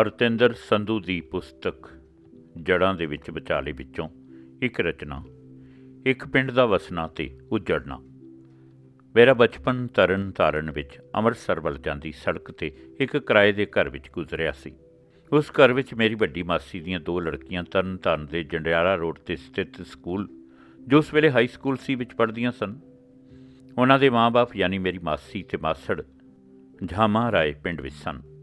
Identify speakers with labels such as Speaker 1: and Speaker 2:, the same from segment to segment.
Speaker 1: ਅਰਤਿੰਦਰ ਸੰਧੂ ਦੀ ਪੁਸਤਕ ਜੜਾਂ ਦੇ ਵਿੱਚ ਵਿਚਾਲੇ ਵਿੱਚੋਂ ਇੱਕ ਰਚਨਾ, ਇੱਕ ਪਿੰਡ ਦਾ ਵਸਣਾ ਤੇ ਉਜੜਨਾ। ਮੇਰਾ ਬਚਪਨ ਤਰਨ ਤਾਰਨ ਵਿੱਚ ਅੰਮ੍ਰਿਤਸਰ ਵੱਲ ਜਾਂਦੀ ਸੜਕ ਤੇ ਇੱਕ ਕਿਰਾਏ ਦੇ ਘਰ ਵਿੱਚ ਗੁਜ਼ਰਿਆ ਸੀ। ਉਸ ਘਰ ਵਿੱਚ ਮੇਰੀ ਵੱਡੀ ਮਾਸੀ ਦੀਆਂ ਦੋ ਲੜਕੀਆਂ ਤਰਨ ਤਾਰਨ ਦੇ ਜੰਡਿਆਲਾ ਰੋਡ ਤੇ ਸਥਿਤ ਸਕੂਲ, ਜੋ ਉਸ ਵੇਲੇ ਹਾਈ ਸਕੂਲ ਸੀ, ਵਿੱਚ ਪੜ੍ਹਦੀਆਂ ਸਨ। ਉਹਨਾਂ ਦੇ ਮਾਪੇ ਯਾਨੀ ਮੇਰੀ ਮਾਸੀ ਤੇ ਮਾਸੜ ਝਾਮਾ ਰਾਏ ਪਿੰਡ ਵਿੱਚ ਸਨ।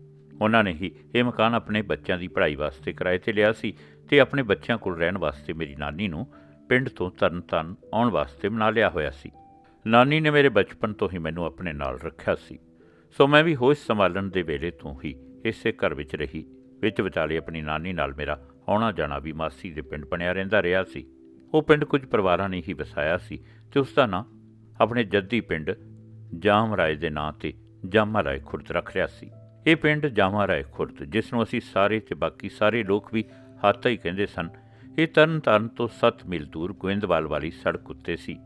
Speaker 1: ਉਹਨਾਂ ਨੇ ਹੀ ਇਹ ਮਕਾਨ ਆਪਣੇ ਬੱਚਿਆਂ ਦੀ ਪੜ੍ਹਾਈ ਵਾਸਤੇ ਕਿਰਾਏ ਤੇ ਲਿਆ ਸੀ ਤੇ ਆਪਣੇ ਬੱਚਿਆਂ ਕੋਲ ਰਹਿਣ ਵਾਸਤੇ ਮੇਰੀ ਨਾਨੀ ਨੂੰ ਪਿੰਡ ਤੋਂ ਤਰਨਤਾਰਨ ਆਉਣ ਵਾਸਤੇ ਮਨਾ ਲਿਆ ਹੋਇਆ ਸੀ। ਨਾਨੀ ਨੇ ਮੇਰੇ ਬਚਪਨ ਤੋਂ ਹੀ ਮੈਨੂੰ ਆਪਣੇ ਨਾਲ ਰੱਖਿਆ ਸੀ। ਸੋ ਮੈਂ ਵੀ ਹੋਸ਼ ਸੰਭਾਲਣ ਦੇ ਵੇਲੇ ਤੋਂ ਹੀ ਇਸੇ ਘਰ ਵਿੱਚ ਰਹੀ, ਵਿੱਚ ਵਿਚਾਲੇ ਆਪਣੀ ਨਾਨੀ ਨਾਲ ਮੇਰਾ ਆਉਣਾ ਜਾਣਾ ਵੀ ਮਾਸੀ ਦੇ ਪਿੰਡ ਬਣਿਆ ਰਹਿੰਦਾ ਰਿਹਾ ਸੀ। ਉਹ ਪਿੰਡ ਕੁਝ ਪਰਿਵਾਰਾਂ ਨੇ ਹੀ ਵਸਾਇਆ ਸੀ ਤੇ ਉਸ ਦਾ ਨਾਂ ਆਪਣੇ ਜੱਦੀ ਪਿੰਡ ਜਾਮ ਰਾਏ ਦੇ ਨਾਂ ਤੇ ਜਾਮਾ ਰਾਏ ਖੁਰਦ ਰੱਖ ਲਿਆ ਸੀ। ਇਹ ਪਿੰਡ ਜਾਮਾ ਰਾਏ ਖੁਰਦ, ਜਿਸ ਨੂੰ ਅਸੀਂ ਸਾਰੇ ਤੇ ਬਾਕੀ ਸਾਰੇ ਲੋਕ ਵੀ ਹਾਤਾ ਹੀ ਕਹਿੰਦੇ ਸਨ, ਇਹ ਤਰਨ ਤਾਰਨ ਤੋਂ 7 ਮੀਲ ਦੂਰ ਗੋਇੰਦਵਾਲ ਵਾਲੀ ਸੜਕ ਉੱਤੇ ਸੀ।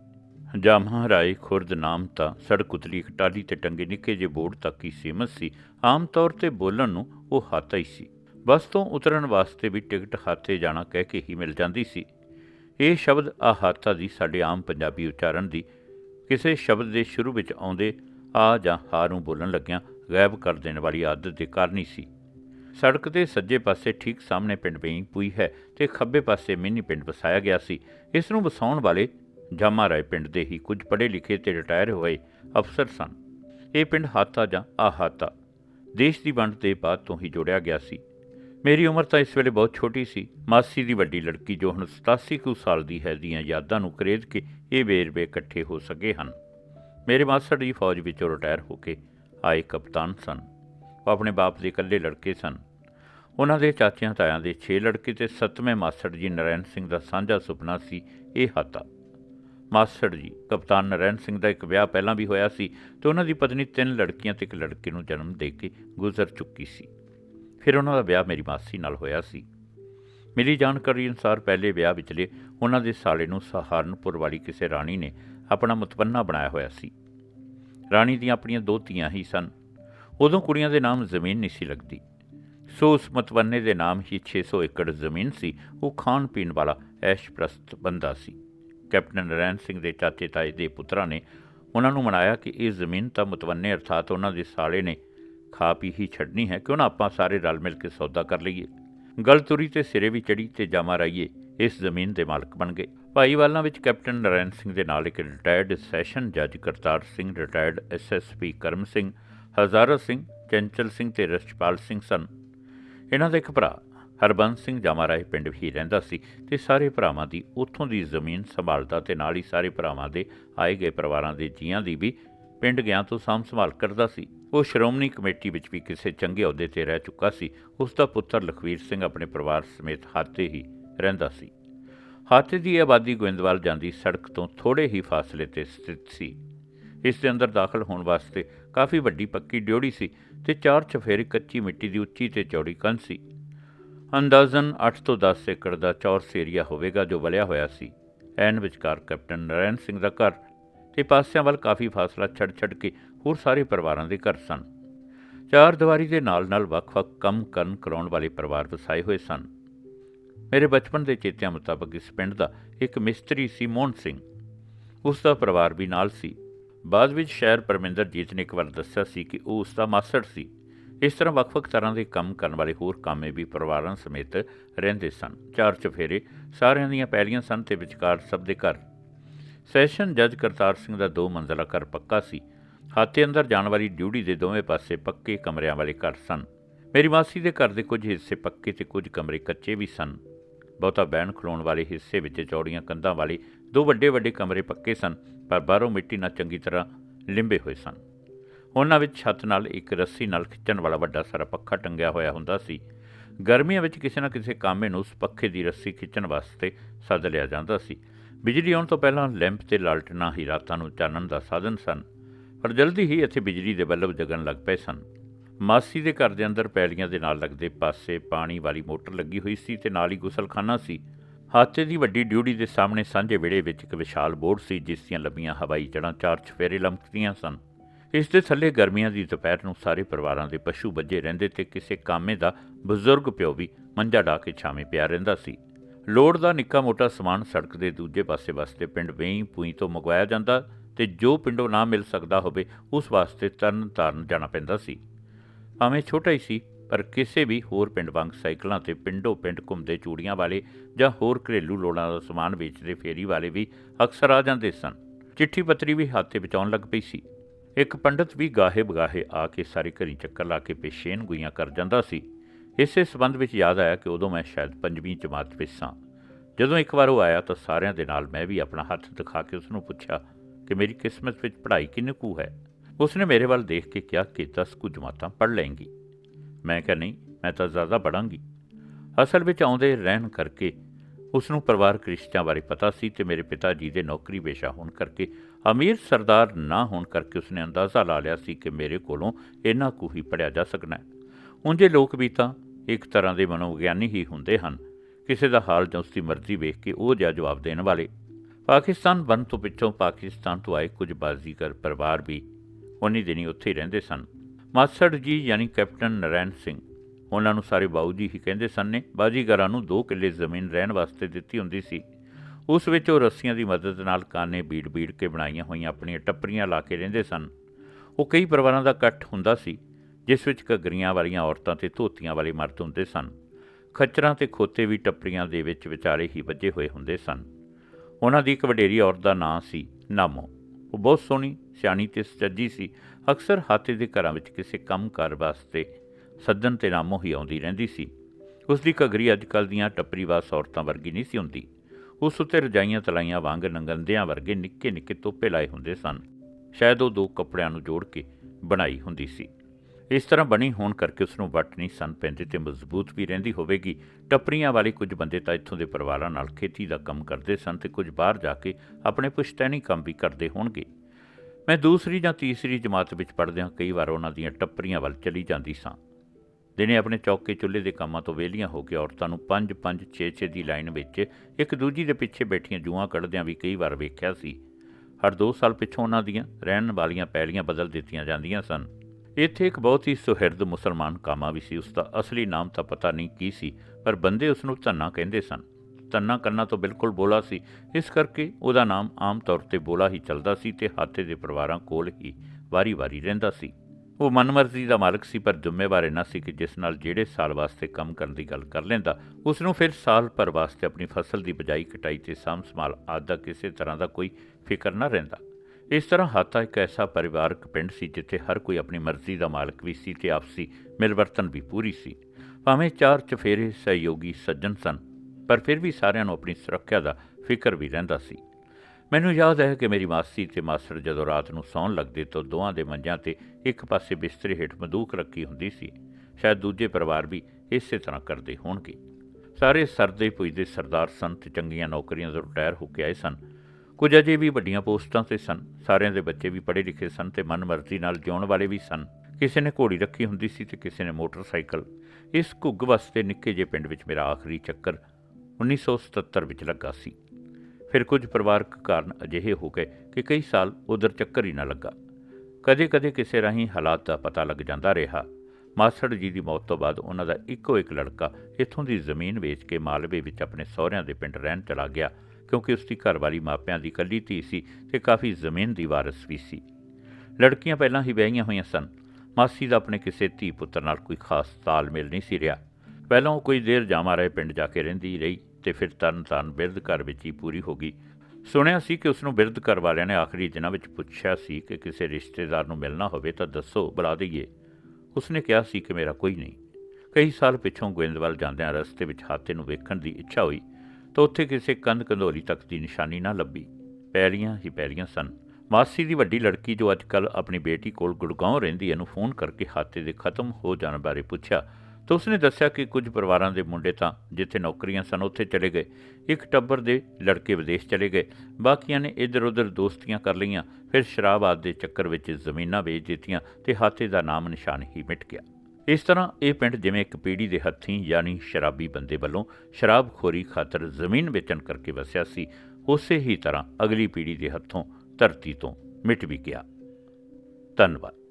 Speaker 1: ਜਾਮਾ ਰਾਏ ਖੁਰਦ ਨਾਮ ਤਾਂ ਸੜਕ ਉਤਲੀ ਇੱਕ ਟਾਲੀ ਤੇ ਟੰਗੇ ਨਿੱਕੇ ਜਿਹੇ ਬੋਰਡ ਤੱਕ ਹੀ ਸੀਮਤ ਸੀ, ਆਮ ਤੌਰ ਤੇ ਬੋਲਣ ਨੂੰ ਉਹ ਹਾਤਾ ਹੀ ਸੀ। ਬੱਸ ਤੋਂ ਉਤਰਨ ਵਾਸਤੇ ਵੀ ਟਿਕਟ ਹਾਤੇ ਜਾਣਾ ਕਹਿ ਕੇ ਹੀ ਮਿਲ ਜਾਂਦੀ ਸੀ। ਇਹ ਸ਼ਬਦ ਆਹਾਤਾ ਦੀ ਸਾਡੇ ਆਮ ਪੰਜਾਬੀ ਉਚਾਰਨ ਦੀ ਕਿਸੇ ਸ਼ਬਦ ਦੇ ਸ਼ੁਰੂ ਵਿੱਚ ਆਉਂਦੇ ਆ ਜਾਂ ਹਾ ਨੂੰ ਬੋਲਣ ਲੱਗਿਆਂ ਗਾਇਬ ਕਰ ਦੇਣ ਵਾਲੀ ਆਦਤ ਦੇ ਕਾਰਨ ਹੀ ਸੀ। ਸੜਕ ਦੇ ਸੱਜੇ ਪਾਸੇ ਠੀਕ ਸਾਹਮਣੇ ਪਿੰਡ ਬਈ ਪੂਈ ਹੈ ਤੇ ਖੱਬੇ ਪਾਸੇ ਮਿੰਨੀ ਪਿੰਡ ਵਸਾਇਆ ਗਿਆ ਸੀ। ਇਸ ਨੂੰ ਵਸਾਉਣ ਵਾਲੇ ਜਾਮਾ ਰਾਏ ਪਿੰਡ ਦੇ ਹੀ ਕੁਝ ਪੜ੍ਹੇ ਲਿਖੇ ਤੇ ਰਿਟਾਇਰ ਹੋਏ ਅਫਸਰ ਸਨ। ਇਹ ਪਿੰਡ ਹਾਤਾ ਜਾਂ ਆਹਾਤਾ, ਦੇਸ਼ ਦੀ ਵੰਡ ਦੇ ਬਾਅਦ ਤੋਂ ਹੀ ਜੋੜਿਆ ਗਿਆ ਸੀ। ਮੇਰੀ ਉਮਰ ਤਾਂ ਇਸ ਵੇਲੇ ਬਹੁਤ ਛੋਟੀ ਸੀ। ਮਾਸੀ ਦੀ ਵੱਡੀ ਲੜਕੀ ਜੋ ਹੁਣ 87 ਕੁ ਸਾਲ ਦੀ ਹੈ ਦੀਆਂ ਯਾਦਾਂ ਨੂੰ ਕਰੇਦ ਕੇ ਇਹ ਵੇਰਵੇ ਇਕੱਠੇ ਹੋ ਸਕੇ ਹਨ। ਮੇਰੇ ਮਾਸੜ ਜੀ ਫੌਜ ਵਿੱਚੋਂ ਰਿਟਾਇਰ ਹੋ ਕੇ ਆਏ ਕਪਤਾਨ ਸਨ। ਉਹ ਆਪਣੇ ਬਾਪ ਦੇ ਇਕੱਲੇ ਲੜਕੇ ਸਨ। ਉਹਨਾਂ ਦੇ ਚਾਚਿਆਂ ਤਾਇਆਂ ਦੇ 6 ਲੜਕੇ ਤੇ 7ਵੇਂ ਮਾਸੜ ਜੀ ਨਰੈਣ ਸਿੰਘ ਦਾ ਸਾਂਝਾ ਸੁਪਨਾ ਸੀ, ਇਹ ਹਾਤਾ। ਮਾਸੜ ਜੀ, ਕਪਤਾਨ ਨਰੈਣ ਸਿੰਘ ਦਾ ਇੱਕ ਵਿਆਹ ਪਹਿਲਾਂ ਵੀ ਹੋਇਆ ਸੀ ਤੇ ਉਹਨਾਂ ਦੀ ਪਤਨੀ ਤਿੰਨ ਲੜਕੀਆਂ ਤੇ ਇੱਕ ਲੜਕੇ ਨੂੰ ਜਨਮ ਦੇ ਕੇ ਗੁਜ਼ਰ ਚੁੱਕੀ ਸੀ। ਫਿਰ ਉਹਨਾਂ ਦਾ ਵਿਆਹ ਮੇਰੀ ਮਾਸੀ ਨਾਲ ਹੋਇਆ ਸੀ। ਮੇਰੀ ਜਾਣਕਾਰੀ ਅਨੁਸਾਰ ਪਹਿਲੇ ਵਿਆਹ ਵਿਚਲੇ ਉਹਨਾਂ ਦੇ ਸਾਲੇ ਨੂੰ ਸਹਾਰਨਪੁਰ ਵਾਲੀ ਕਿਸੇ ਰਾਣੀ ਨੇ ਆਪਣਾ ਮੁਤਬੰਨਾ ਬਣਾਇਆ ਹੋਇਆ ਸੀ। ਰਾਣੀ ਦੀਆਂ ਆਪਣੀਆਂ ਦੋ ਧੀਆਂ ਹੀ ਸਨ। ਉਦੋਂ ਕੁੜੀਆਂ ਦੇ ਨਾਮ ਜ਼ਮੀਨ ਨਹੀਂ ਸੀ ਲੱਗਦੀ। ਸੋ ਉਸ ਮਤਵੰਨੇ ਦੇ ਨਾਮ ਹੀ 600 ਏਕੜ ਜ਼ਮੀਨ ਸੀ। ਉਹ ਖਾਣ ਪੀਣ ਵਾਲਾ ਐਸ਼ਪ੍ਰਸਤ ਬੰਦਾ ਸੀ। ਕੈਪਟਨ ਨਰੈਣ ਸਿੰਘ ਦੇ ਚਾਚੇ ਤਾਏ ਦੇ ਪੁੱਤਰਾਂ ਨੇ ਉਹਨਾਂ ਨੂੰ ਮਨਾਇਆ ਕਿ ਇਹ ਜ਼ਮੀਨ ਤਾਂ ਮਤਵੰਨੇ ਅਰਥਾਤ ਉਹਨਾਂ ਦੇ ਸਾਲੇ ਨੇ ਖਾ ਪੀ ਹੀ ਛੱਡਣੀ ਹੈ। ਕਿਉਂ ਨਾ ਆਪਾਂ ਸਾਰੇ ਰਲ ਮਿਲ ਕੇ ਸੌਦਾ ਕਰ ਲਈਏ। ਗਲਤੁਰੀ ਤੇ ਸਿਰੇ ਵੀ ਚੜੀ ਤੇ ਜਾਮਾ ਰਾਈਏ ਇਸ ਜ਼ਮੀਨ ਦੇ ਮਾਲਕ ਬਣ ਗਏ। ਭਾਈਵਾਲਾਂ ਵਿੱਚ ਕੈਪਟਨ ਨਰੈਣ ਸਿੰਘ ਦੇ ਨਾਲ ਇੱਕ ਰਿਟਾਇਰਡ ਸੈਸ਼ਨ ਜੱਜ ਕਰਤਾਰ ਸਿੰਘ ਰਿਟਾਇਰਡ ਐਸਐਸਪੀ ਕਰਮ ਸਿੰਘ, ਹਜ਼ਾਰਾ ਸਿੰਘ, ਚੰਚਲ ਸਿੰਘ ਤੇ ਰਸ਼ਪਾਲ ਸਿੰਘ ਸਨ। ਇਹਨਾਂ ਦਾ ਇੱਕ ਭਰਾ, ਹਰਬੰਸ ਸਿੰਘ ਜਾਮਾਰਾਏ ਪਿੰਡ ਵੀ ਰਹਿੰਦਾ ਸੀ ਤੇ ਸਾਰੇ ਭਰਾਵਾਂ ਦੀ ਉੱਥੋਂ ਦੀ ਜ਼ਮੀਨ ਸੰਭਾਲਦਾ ਤੇ ਨਾਲ ਹੀ ਸਾਰੇ ਭਰਾਵਾਂ ਦੇ ਆਏ ਗਏ ਪਰਿਵਾਰਾਂ ਦੇ ਜੀਆਂ ਦੀ ਵੀ ਪਿੰਡ ਗਿਆ ਤੋਂ ਸਾਂਭ ਸੰਭਾਲ ਕਰਦਾ ਸੀ। ਉਹ ਸ਼੍ਰੋਮਣੀ ਕਮੇਟੀ ਵਿੱਚ ਵੀ ਕਿਸੇ ਚੰਗੇ ਅਹੁਦੇ ਤੇ ਰਹਿ ਚੁੱਕਾ ਸੀ। ਉਸ ਦਾ ਪੁੱਤਰ ਲਖਵੀਰ ਸਿੰਘ ਆਪਣੇ ਪਰਿਵਾਰ ਸਮੇਤ ਹਾਤੇ ਹੀ ਰਹਿੰਦਾ ਸੀ। ਹਾਤੇ ਦੀ ਆਬਾਦੀ ਗੋਇੰਦਵਾਲ ਜਾਂਦੀ ਸੜਕ ਤੋਂ ਥੋੜੇ ਹੀ ਫਾਸਲੇ ਤੇ ਸਥਿਤ ਸੀ। ਇਸ ਦੇ ਅੰਦਰ ਦਾਖਲ ਹੋਣ ਵਾਸਤੇ ਕਾਫੀ ਵੱਡੀ ਪੱਕੀ ਡਿਉੜੀ ਸੀ ਤੇ ਚਾਰ ਚਫੇਰੇ ਕੱਚੀ ਮਿੱਟੀ ਦੀ ਉੱਚੀ ਤੇ ਚੌੜੀ ਕੰਧ ਸੀ। ਅੰਦਾਜ਼ਨ 8 ਤੋਂ 10 ਏਕੜ ਦਾ ਚੌਰਸ ਏਰੀਆ ਹੋਵੇਗਾ ਜੋ ਵਲਿਆ ਹੋਇਆ ਸੀ। ਐਨ ਵਿਚਕਾਰ ਕੈਪਟਨ ਨਰੈਣ ਸਿੰਘ ਦਾ ਘਰ ਤੇ ਪਾਸਿਆਂ ਵੱਲ ਕਾਫੀ ਫਾਸਲਾ ਛੱਡ-ਛੱਡ ਕੇ ਹੋਰ ਸਾਰੇ ਪਰਿਵਾਰਾਂ ਦੇ ਘਰ ਸਨ। ਚਾਰ ਦੀਵਾਰੀ ਦੇ ਨਾਲ-ਨਾਲ ਵੱਖ-ਵੱਖ ਕੰਮ ਕਰਨ ਕਰਾਉਣ ਵਾਲੇ ਪਰਿਵਾਰ ਵਸਾਏ ਹੋਏ ਸਨ। ਮੇਰੇ ਬਚਪਨ ਦੇ ਚੇਤਿਆਂ ਮੁਤਾਬਕ ਇਸ ਪਿੰਡ ਦਾ ਇੱਕ ਮਿਸਤਰੀ ਸੀ ਮੋਹਨ ਸਿੰਘ ਉਸ ਦਾ ਪਰਿਵਾਰ ਵੀ ਨਾਲ ਸੀ। ਬਾਅਦ ਵਿੱਚ ਸ਼ਾਇਰ ਪਰਮਿੰਦਰਜੀਤ ਨੇ ਇੱਕ ਵਾਰ ਦੱਸਿਆ ਸੀ ਕਿ ਉਹ ਉਸ ਦਾ ਮਾਸੜ ਸੀ। ਇਸ ਤਰ੍ਹਾਂ ਵੱਖ-ਵੱਖ ਤਰ੍ਹਾਂ ਦੇ ਕੰਮ ਕਰਨ ਵਾਲੇ ਹੋਰ ਕਾਮੇ ਵੀ ਪਰਿਵਾਰਾਂ ਸਮੇਤ ਰਹਿੰਦੇ ਸਨ। ਚਾਰ ਚਫੇਰੇ ਸਾਰਿਆਂ ਦੀਆਂ ਪਹਿਲੀਆਂ ਸਨ ਤੇ ਵਿਚਕਾਰ ਸਭ ਦੇ ਘਰ। ਸੈਸ਼ਨ ਜੱਜ ਕਰਤਾਰ ਸਿੰਘ ਦਾ ਦੋ ਮੰਜ਼ਲਾ ਘਰ ਪੱਕਾ ਸੀ। ਹਾਤੇ ਅੰਦਰ ਜਾਣ ਵਾਲੀ ਡਿਊਟੀ ਦੇ ਦੋਵੇਂ ਪਾਸੇ ਪੱਕੇ ਕਮਰਿਆਂ ਵਾਲੇ ਘਰ ਸਨ। ਮੇਰੀ ਮਾਸੀ ਦੇ ਘਰ ਦੇ ਕੁਝ ਹਿੱਸੇ ਪੱਕੇ ਤੇ ਕੁਝ ਕਮਰੇ ਕੱਚੇ ਵੀ ਸਨ। ਬਹੁਤਾ ਬਹਿਣ ਖਲੋਣ ਵਾਲੇ ਹਿੱਸੇ ਵਿੱਚ ਚੌੜੀਆਂ ਕੰਧਾਂ ਵਾਲੇ ਦੋ ਵੱਡੇ ਵੱਡੇ ਕਮਰੇ ਪੱਕੇ ਸਨ, ਪਰ ਬਾਹਰੋਂ ਮਿੱਟੀ ਨਾਲ ਚੰਗੀ ਤਰ੍ਹਾਂ ਲਿੰਬੇ ਹੋਏ ਸਨ। ਉਹਨਾਂ ਵਿੱਚ ਛੱਤ ਨਾਲ ਇੱਕ ਰੱਸੀ ਨਾਲ ਖਿੱਚਣ ਵਾਲਾ ਵੱਡਾ ਸਾਰਾ ਪੱਖਾ ਟੰਗਿਆ ਹੋਇਆ ਹੁੰਦਾ ਸੀ। ਗਰਮੀਆਂ ਵਿੱਚ ਕਿਸੇ ਨਾ ਕਿਸੇ ਕਾਮੇ ਨੂੰ ਉਸ ਪੱਖੇ ਦੀ ਰੱਸੀ ਖਿੱਚਣ ਵਾਸਤੇ ਸੱਦ ਲਿਆ ਜਾਂਦਾ ਸੀ। ਬਿਜਲੀ ਆਉਣ ਤੋਂ ਪਹਿਲਾਂ ਲੈਂਪ ਤੇ ਲਾਲਟਨਾਂ ਹੀ ਰਾਤਾਂ ਨੂੰ ਚਾਨਣ ਦਾ ਸਾਧਨ ਸਨ, ਪਰ ਜਲਦੀ ਹੀ ਇੱਥੇ ਬਿਜਲੀ ਦੇ ਬਲਬ ਜਗਣ ਲੱਗ ਪਏ ਸਨ। ਮਾਸੀ ਦੇ ਘਰ ਦੇ ਅੰਦਰ ਪੈਲੀਆਂ ਦੇ ਨਾਲ ਲੱਗਦੇ ਪਾਸੇ ਪਾਣੀ ਵਾਲੀ ਮੋਟਰ ਲੱਗੀ ਹੋਈ ਸੀ ਤੇ ਨਾਲ ਹੀ ਗੁਸਲਖਾਨਾ ਸੀ। ਹਾਤੇ ਦੀ ਵੱਡੀ ਡਿਊਟੀ ਦੇ ਸਾਹਮਣੇ ਸਾਂਝੇ ਵਿਹੜੇ ਵਿੱਚ ਇੱਕ ਵਿਸ਼ਾਲ ਬੋਰਡ ਸੀ, ਜਿਸ ਦੀਆਂ ਲੰਬੀਆਂ ਹਵਾਈ ਜੜਾਂ ਚਾਰ ਚਫੇਰੇ ਲਮਕਦੀਆਂ ਸਨ। ਇਸ ਦੇ ਥੱਲੇ ਗਰਮੀਆਂ ਦੀ ਦੁਪਹਿਰ ਨੂੰ ਸਾਰੇ ਪਰਿਵਾਰਾਂ ਦੇ ਪਸ਼ੂ ਬੱਜੇ ਰਹਿੰਦੇ ਤੇ ਕਿਸੇ ਕਾਮੇ ਦਾ ਬਜ਼ੁਰਗ ਪਿਓ ਵੀ ਮੰਜਾ ਢਾ ਕੇ ਛਾਵੇਂ ਪਿਆ ਰਹਿੰਦਾ ਸੀ। ਲੋੜ ਦਾ ਨਿੱਕਾ ਮੋਟਾ ਸਮਾਨ ਸੜਕ ਦੇ ਦੂਜੇ ਪਾਸੇ ਵਸਦੇ ਪਿੰਡ ਵੇਈ ਪੂਈ ਤੋਂ ਮੰਗਵਾਇਆ ਜਾਂਦਾ ਤੇ ਜੋ ਪਿੰਡੋਂ ਨਾ ਮਿਲ ਸਕਦਾ ਹੋਵੇ, ਉਸ ਵਾਸਤੇ ਤਰਨ ਤਾਰਨ ਜਾਣਾ ਪੈਂਦਾ ਸੀ। ਭਾਵੇਂ ਛੋਟਾ ਹੀ ਸੀ, ਪਰ ਕਿਸੇ ਵੀ ਹੋਰ ਪਿੰਡ ਵਾਂਗ ਸਾਈਕਲਾਂ ਤੇ ਪਿੰਡੋਂ ਪਿੰਡ ਘੁੰਮਦੇ ਚੂੜੀਆਂ ਵਾਲੇ ਜਾਂ ਹੋਰ ਘਰੇਲੂ ਲੋੜਾਂ ਦਾ ਸਮਾਨ ਵੇਚਦੇ ਫੇਰੀ ਵਾਲੇ ਵੀ ਅਕਸਰ ਆ ਜਾਂਦੇ ਸਨ। ਚਿੱਠੀ ਪੱਤਰੀ ਵੀ ਹੱਥ ਤੇ ਬਚਾਉਣ ਲੱਗ ਪਈ ਸੀ। ਇੱਕ ਪੰਡਤ ਵੀ ਗਾਹੇ ਬਗਾਹੇ ਆ ਕੇ ਸਾਰੇ ਘਰੀ ਚੱਕਰ ਲਾ ਕੇ ਪੇਸ਼ੇਨ ਗੁਈਆਂ ਕਰ ਜਾਂਦਾ ਸੀ। ਇਸੇ ਸਬੰਧ ਵਿੱਚ ਯਾਦ ਆਇਆ ਕਿ ਉਦੋਂ ਮੈਂ ਸ਼ਾਇਦ ਪੰਜਵੀਂ ਜਮਾਤ ਵਿੱਚ ਸਾਂ। ਜਦੋਂ ਇੱਕ ਵਾਰ ਉਹ ਆਇਆ ਤਾਂ ਸਾਰਿਆਂ ਦੇ ਨਾਲ ਮੈਂ ਵੀ ਆਪਣਾ ਹੱਥ ਦਿਖਾ ਕੇ ਉਸ ਨੂੰ ਪੁੱਛਿਆ ਕਿ ਮੇਰੀ ਕਿਸਮਤ ਵਿੱਚ ਪੜ੍ਹਾਈ ਕਿੰਨੇ ਕੁ ਹੈ? ਉਸਨੇ ਮੇਰੇ ਵੱਲ ਦੇਖ ਕੇ ਕਿਹਾ ਕਿ 10 ਕੁ ਜਮਾਤਾਂ ਪੜ੍ਹ ਲਏਂਗੀ। ਮੈਂ ਕਿਹਾ, ਨਹੀਂ, ਮੈਂ ਤਾਂ ਜ਼ਿਆਦਾ ਪੜਾਂਗੀ ਅਸਲ ਵਿੱਚ ਆਉਂਦੇ ਰਹਿਣ ਕਰਕੇ ਉਸ ਨੂੰ ਪਰਿਵਾਰਕ ਰਿਸ਼ਤਿਆਂ ਬਾਰੇ ਪਤਾ ਸੀ ਤੇ ਮੇਰੇ ਪਿਤਾ ਜੀ ਦੇ ਨੌਕਰੀ ਪੇਸ਼ਾ ਹੋਣ ਕਰਕੇ, ਅਮੀਰ ਸਰਦਾਰ ਨਾ ਹੋਣ ਕਰਕੇ ਉਸਨੇ ਅੰਦਾਜ਼ਾ ਲਾ ਲਿਆ ਸੀ ਕਿ ਮੇਰੇ ਕੋਲੋਂ ਇੰਨਾ ਕੁ ਹੀ ਪੜਿਆ ਜਾ ਸਕਣਾ ਹੈ। ਉਂਝੇ ਲੋਕ ਵੀ ਤਾਂ ਇੱਕ ਤਰ੍ਹਾਂ ਦੇ ਮਨੋਵਿਗਿਆਨੀ ਹੀ ਹੁੰਦੇ ਹਨ। ਕਿਸੇ ਦਾ ਹਾਲ ਜਾਂ ਉਸਦੀ ਮਰਜ਼ੀ ਵੇਖ ਕੇ ਉਹ ਜਿਹਾ ਜਵਾਬ ਦੇਣ ਵਾਲੇ। ਪਾਕਿਸਤਾਨ ਬਨ ਤੋਂ ਪਿੱਛੋਂ ਪਾਕਿਸਤਾਨ ਤੋਂ ਆਏ ਕੁਝ ਬਾਜ਼ੀਗਰ ਪਰਿਵਾਰ ਵੀ ਉਨੀ ਦਿਨੀ ਉੱਥੇ ਹੀ ਰਹਿੰਦੇ ਸਨ। ਮਾਸੜ ਜੀ ਯਾਨੀ ਕੈਪਟਨ ਨਰੈਣ ਸਿੰਘ, ਉਹਨਾਂ ਨੂੰ ਸਾਰੇ ਬਾਊ ਜੀ ਹੀ ਕਹਿੰਦੇ ਸਨ ਨੇ, ਬਾਜ਼ੀਗਰਾਂ ਨੂੰ 2 ਕਿੱਲੇ ਜ਼ਮੀਨ ਰਹਿਣ ਵਾਸਤੇ ਦਿੱਤੀ ਹੁੰਦੀ ਸੀ। ਉਸ ਵਿੱਚ ਉਹ ਰੱਸੀਆਂ ਦੀ ਮਦਦ ਨਾਲ ਕਾਨੇ ਬੀੜ-ਬੀੜ ਕੇ ਬਣਾਈਆਂ ਹੋਈਆਂ ਆਪਣੀਆਂ ਟੱਪਰੀਆਂ ਲਾ ਕੇ ਰਹਿੰਦੇ ਸਨ। ਉਹ ਕਈ ਪਰਿਵਾਰਾਂ ਦਾ ਇਕੱਠ ਹੁੰਦਾ ਸੀ, ਜਿਸ ਵਿੱਚ ਘੱਗਰੀਆਂ ਵਾਲੀਆਂ ਔਰਤਾਂ ਤੇ ਧੋਤੀਆਂ ਵਾਲੇ ਮਰਦ ਹੁੰਦੇ ਸਨ। ਖੱਚਰਾਂ ਤੇ ਖੋਤੇ ਵੀ ਟੱਪਰੀਆਂ ਦੇ ਵਿੱਚ ਵਿਚਾਰੇ ਹੀ ਵੱਜੇ ਹੋਏ ਹੁੰਦੇ ਸਨ। ਉਹਨਾਂ ਦੀ ਇੱਕ ਵਡੇਰੀ ਔਰਤ ਦਾ ਨਾਂ ਸੀ ਨਾਮੋ। ਉਹ ਬਹੁਤ ਸੋਹਣੀ, ਸਿਆਣੀ ਤੇ ਸੱਜੀ ਸੀ। ਅਕਸਰ ਹਾਤੇ ਦੇ ਘਰਾਂ ਵਿੱਚ ਕਿਸੇ ਕੰਮ-ਕਾਰ ਵਾਸਤੇ ਸੱਜਣ ਤੇ ਨਾਮੋ ਹੀ ਆਉਂਦੀ ਰਹਿੰਦੀ ਸੀ। ਉਸ ਦੀ ਘਗਰੀ ਅੱਜਕੱਲ ਦੀਆਂ ਟੱਪਰੀਵਾਸ ਔਰਤਾਂ ਵਰਗੀ ਨਹੀਂ ਸੀ ਹੁੰਦੀ। ਉਸ ਉੱਤੇ ਰਜਾਈਆਂ ਤਲਾਈਆਂ ਵਾਂਗ ਨੰਗੰਦਿਆਂ ਵਰਗੇ ਨਿੱਕੇ ਨਿੱਕੇ ਤੋਪੇ ਲਾਏ ਹੁੰਦੇ ਸਨ। ਸ਼ਾਇਦ ਉਹ ਦੋ ਕੱਪੜਿਆਂ ਨੂੰ ਜੋੜ ਕੇ ਬਣਾਈ ਹੁੰਦੀ ਸੀ। ਇਸ ਤਰ੍ਹਾਂ ਬਣੀ ਹੋਣ ਕਰਕੇ ਉਸ ਨੂੰ ਵੱਟ ਨਹੀਂ ਸਨ ਪੈਂਦੇ ਤੇ ਮਜ਼ਬੂਤ ਵੀ ਰਹਿੰਦੀ ਹੋਵੇਗੀ। ਟੱਪਰੀਆਂ ਵਾਲੇ ਕੁਝ ਬੰਦੇ ਤਾਂ ਇੱਥੋਂ ਦੇ ਪਰਿਵਾਰਾਂ ਨਾਲ ਖੇਤੀ ਦਾ ਕੰਮ ਕਰਦੇ ਸਨ ਤੇ ਕੁਝ ਬਾਹਰ ਜਾ ਕੇ ਆਪਣੇ ਪੁਸ਼ਤੈਨੀ ਕੰਮ ਵੀ ਕਰਦੇ ਹੋਣਗੇ। ਮੈਂ ਦੂਸਰੀ ਜਾਂ ਤੀਸਰੀ ਜਮਾਤ ਵਿੱਚ ਪੜ੍ਹਦਿਆਂ ਕਈ ਵਾਰ ਉਹਨਾਂ ਦੀਆਂ ਟੱਪਰੀਆਂ ਵੱਲ ਚਲੀ ਜਾਂਦੀ ਸਾਂ। ਦਿਨੇ ਆਪਣੇ ਚੌਕੇ ਚੁੱਲ੍ਹੇ ਦੇ ਕੰਮਾਂ ਤੋਂ ਵਿਹਲੀਆਂ ਹੋ ਕੇ ਔਰਤਾਂ ਨੂੰ 5 5 6 6 ਦੀ ਲਾਈਨ ਵਿੱਚ ਇੱਕ ਦੂਜੀ ਦੇ ਪਿੱਛੇ ਬੈਠੀਆਂ ਜੂਆਂ ਕੱਢਦਿਆਂ ਵੀ ਕਈ ਵਾਰ ਵੇਖਿਆ ਸੀ। ਹਰ 2 ਸਾਲ ਪਿੱਛੋਂ ਉਹਨਾਂ ਦੀਆਂ ਰਹਿਣ ਵਾਲੀਆਂ ਪੈਲੀਆਂ ਬਦਲ ਦਿੱਤੀਆਂ ਜਾਂਦੀਆਂ ਸਨ। ਇੱਥੇ ਇੱਕ ਬਹੁਤ ਹੀ ਸੁਹਿਰਦ ਮੁਸਲਮਾਨ ਕਾਮਾ ਵੀ ਸੀ ਉਸ ਦਾ ਅਸਲੀ ਨਾਮ ਤਾਂ ਪਤਾ ਨਹੀਂ ਕੀ ਸੀ, ਪਰ ਬੰਦੇ ਉਸ ਨੂੰ ਧੰਨਾ ਕਹਿੰਦੇ ਸਨ। ਧੰਨਾ ਕਰਨਾ ਤੋਂ ਬਿਲਕੁਲ ਬੋਲਾ ਸੀ, ਇਸ ਕਰਕੇ ਉਹਦਾ ਨਾਮ ਆਮ ਤੌਰ ਤੇ ਬੋਲਾ ਹੀ ਚੱਲਦਾ ਸੀ ਤੇ ਹਾਥੇ ਦੇ ਪਰਿਵਾਰਾਂ ਕੋਲ ਹੀ ਵਾਰੀ-ਵਾਰੀ ਰਹਿੰਦਾ ਸੀ। ਉਹ ਮਨਮਰਜ਼ੀ ਦਾ ਮਾਲਕ ਸੀ, ਪਰ ਜ਼ਿੰਮੇਵਾਰ ਇੰਨਾ ਸੀ ਕਿ ਜਿਸ ਨਾਲ ਜਿਹੜੇ ਸਾਲ ਵਾਸਤੇ ਕੰਮ ਕਰਨ ਦੀ ਗੱਲ ਕਰ ਲੈਂਦਾ ਉਸ ਨੂੰ ਫਿਰ ਸਾਲ ਭਰ ਵਾਸਤੇ ਆਪਣੀ ਫਸਲ ਦੀ ਬਜਾਈ ਕਟਾਈ ਤੇ ਸਾਂਭ ਸੰਭਾਲ ਆਦਿ ਦਾ ਕਿਸੇ ਤਰ੍ਹਾਂ ਦਾ ਕੋਈ ਫਿਕਰ ਨਾ ਰਹਿੰਦਾ। ਇਸ ਤਰ੍ਹਾਂ ਹਾਤਾ ਇੱਕ ਐਸਾ ਪਰਿਵਾਰਕ ਪਿੰਡ ਸੀ ਜਿੱਥੇ ਹਰ ਕੋਈ ਆਪਣੀ ਮਰਜ਼ੀ ਦਾ ਮਾਲਕ ਵੀ ਸੀ ਤੇ ਆਪਸੀ ਮਿਲਵਰਤਨ ਵੀ ਪੂਰੀ ਸੀ। ਭਾਵੇਂ ਚਾਰ ਚਫੇਰੇ ਸਹਿਯੋਗੀ ਸੱਜਣ ਸਨ, ਪਰ ਫਿਰ ਵੀ ਸਾਰਿਆਂ ਨੂੰ ਆਪਣੀ ਸੁਰੱਖਿਆ ਦਾ ਫਿਕਰ ਵੀ ਰਹਿੰਦਾ ਸੀ। ਮੈਨੂੰ ਯਾਦ ਹੈ ਕਿ ਮੇਰੀ ਮਾਸੀ ਤੇ ਮਾਸਟਰ ਜਦੋਂ ਰਾਤ ਨੂੰ ਸੌਣ ਲੱਗਦੇ ਤਾਂ ਦੋਹਾਂ ਦੇ ਮੰਜਿਆਂ ਤੇ ਇੱਕ ਪਾਸੇ ਬਿਸਤਰੇ ਹੇਠ ਬੰਦੂਕ ਰੱਖੀ ਹੁੰਦੀ ਸੀ। ਸ਼ਾਇਦ ਦੂਜੇ ਪਰਿਵਾਰ ਵੀ ਇਸੇ ਤਰ੍ਹਾਂ ਕਰਦੇ ਹੋਣਗੇ। ਸਾਰੇ ਸਰਦੇ ਪੁੱਜਦੇ ਸਰਦਾਰ ਸਨ ਤੇ ਚੰਗੀਆਂ ਨੌਕਰੀਆਂ ਤੋਂ ਰਿਟਾਇਰ ਹੋ ਕੇ ਆਏ ਸਨ। ਕੁਝ ਅਜੇ ਵੀ ਵੱਡੀਆਂ ਪੋਸਟਾਂ ਤੇ ਸਨ, ਸਾਰਿਆਂ ਦੇ ਬੱਚੇ ਵੀ ਪੜ੍ਹੇ ਲਿਖੇ ਸਨ ਤੇ ਮਨਮਰਜ਼ੀ ਨਾਲ ਜਿਉਣ ਵਾਲੇ ਵੀ ਸਨ। ਕਿਸੇ ਨੇ ਘੋੜੀ ਰੱਖੀ ਹੁੰਦੀ ਸੀ ਤੇ ਕਿਸੇ ਨੇ ਮੋਟਰਸਾਈਕਲ। ਇਸ ਘੁੱਗ ਵਸਤੇ ਨਿੱਕੇ ਜਿਹੇ ਪਿੰਡ ਵਿੱਚ ਮੇਰਾ ਆਖਰੀ ਚੱਕਰ 1977 ਵਿੱਚ ਲੱਗਾ ਸੀ। ਫਿਰ ਕੁਝ ਪਰਿਵਾਰਕ ਕਾਰਨ ਅਜਿਹੇ ਹੋ ਗਏ ਕਿ ਕਈ ਸਾਲ ਉਧਰ ਚੱਕਰ ਹੀ ਨਾ ਲੱਗਾ। ਕਦੇ-ਕਦੇ ਕਿਸੇ ਰਾਹੀਂ ਹਾਲਾਤ ਦਾ ਪਤਾ ਲੱਗ ਜਾਂਦਾ ਰਿਹਾ। ਮਾਸੜ ਜੀ ਦੀ ਮੌਤ ਤੋਂ ਬਾਅਦ ਉਹਨਾਂ ਦਾ ਇੱਕੋ ਇੱਕ ਲੜਕਾ ਇੱਥੋਂ ਦੀ ਜ਼ਮੀਨ ਵੇਚ ਕੇ ਮਾਲਵੇ ਵਿੱਚ ਆਪਣੇ ਸਹੁਰਿਆਂ ਦੇ ਪਿੰਡ ਰਹਿਣ ਚਲਾ ਗਿਆ। ਕਿਉਂਕਿ ਉਸ ਦੀ ਘਰਵਾਲੀ ਮਾਪਿਆਂ ਦੀ ਇਕੱਲੀ ਧੀ ਸੀ ਤੇ ਕਾਫੀ ਜ਼ਮੀਨ ਦੀ ਵਾਰਸ ਵੀ ਸੀ। ਲੜਕੀਆਂ ਪਹਿਲਾਂ ਹੀ ਵਿਆਹੀਆਂ ਹੋਈਆਂ ਸਨ। ਮਾਸੀ ਦਾ ਆਪਣੇ ਕਿਸੇ ਧੀ ਪੁੱਤਰ ਨਾਲ ਕੋਈ ਖਾਸ ਤਾਲਮੇਲ ਨਹੀਂ ਸੀ ਰਿਹਾ। ਪਹਿਲਾਂ ਉਹ ਕੋਈ ਦੇਰ ਜਾਮਾ ਰਹੇ ਪਿੰਡ ਜਾ ਕੇ ਰਹਿੰਦੀ ਰਹੀ ਤੇ ਫਿਰ ਤਰਨ ਤਾਰਨ ਬਿਰਧ ਘਰ ਵਿੱਚ ਹੀ ਪੂਰੀ ਹੋ ਗਈ। ਸੁਣਿਆ ਸੀ ਕਿ ਉਸ ਨੂੰ ਬਿਰਧ ਘਰ ਵਾਲਿਆਂ ਨੇ ਆਖਰੀ ਦਿਨਾਂ ਵਿੱਚ ਪੁੱਛਿਆ ਸੀ ਕਿ ਕਿਸੇ ਰਿਸ਼ਤੇਦਾਰ ਨੂੰ ਮਿਲਣਾ ਹੋਵੇ ਤਾਂ ਦੱਸੋ, ਬੁਲਾ ਦਈਏ। ਉਸਨੇ ਕਿਹਾ ਸੀ ਕਿ ਮੇਰਾ ਕੋਈ ਨਹੀਂ। ਕਈ ਸਾਲ ਪਿੱਛੋਂ ਗੋਇੰਦਵਾਲ ਜਾਂਦਿਆਂ ਰਸਤੇ ਵਿੱਚ ਹਾਤੇ ਨੂੰ ਵੇਖਣ ਦੀ ਇੱਛਾ ਹੋਈ। ਤਾਂ ਉੱਥੇ ਕਿਸੇ ਕੰਧ ਕੰਧੋਰੀ ਤੱਕ ਦੀ ਨਿਸ਼ਾਨੀ ਨਾ ਲੱਭੀ। ਪੈਲੀਆਂ ਹੀ ਪੈਲੀਆਂ ਸਨ। ਮਾਸੀ ਦੀ ਵੱਡੀ ਲੜਕੀ ਜੋ ਅੱਜਕੱਲ ਆਪਣੀ ਬੇਟੀ ਕੋਲ ਗੁੜਗਾਉਂ ਰਹਿੰਦੀ ਹੈ ਨੂੰ ਫੋਨ ਕਰਕੇ ਹਾਤੇ ਦੇ ਖਤਮ ਹੋ ਜਾਣ ਬਾਰੇ ਪੁੱਛਿਆ, ਤਾਂ ਉਸਨੇ ਦੱਸਿਆ ਕਿ ਕੁਝ ਪਰਿਵਾਰਾਂ ਦੇ ਮੁੰਡੇ ਤਾਂ ਜਿੱਥੇ ਨੌਕਰੀਆਂ ਸਨ ਉੱਥੇ ਚਲੇ ਗਏ। ਇੱਕ ਟੱਬਰ ਦੇ ਲੜਕੇ ਵਿਦੇਸ਼ ਚਲੇ ਗਏ। ਬਾਕੀਆਂ ਨੇ ਇੱਧਰ-ਉੱਧਰ ਦੋਸਤੀਆਂ ਕਰ ਲਈਆਂ, ਫਿਰ ਸ਼ਰਾਬ ਆਦ ਦੇ ਚੱਕਰ ਵਿੱਚ ਜ਼ਮੀਨਾਂ ਵੇਚ ਦਿੱਤੀਆਂ ਤੇ ਹਾਤੇ ਦਾ ਨਾਮ ਨਿਸ਼ਾਨ ਹੀ ਮਿਟ ਗਿਆ। ਇਸ ਤਰ੍ਹਾਂ ਇਹ ਪਿੰਡ ਜਿਵੇਂ ਇੱਕ ਪੀੜੀ ਦੇ ਹੱਥੀਂ ਯਾਨੀ ਸ਼ਰਾਬੀ ਬੰਦੇ ਵੱਲੋਂ ਸ਼ਰਾਬਖੋਰੀ ਖਾਤਰ ਜ਼ਮੀਨ ਵੇਚਣ ਕਰਕੇ ਵਸਿਆ ਸੀ, ਉਸੇ ਹੀ ਤਰ੍ਹਾਂ ਅਗਲੀ ਪੀੜੀ ਦੇ ਹੱਥੋਂ ਧਰਤੀ ਤੋਂ ਮਿਟ ਵੀ ਗਿਆ। ਧੰਨਵਾਦ।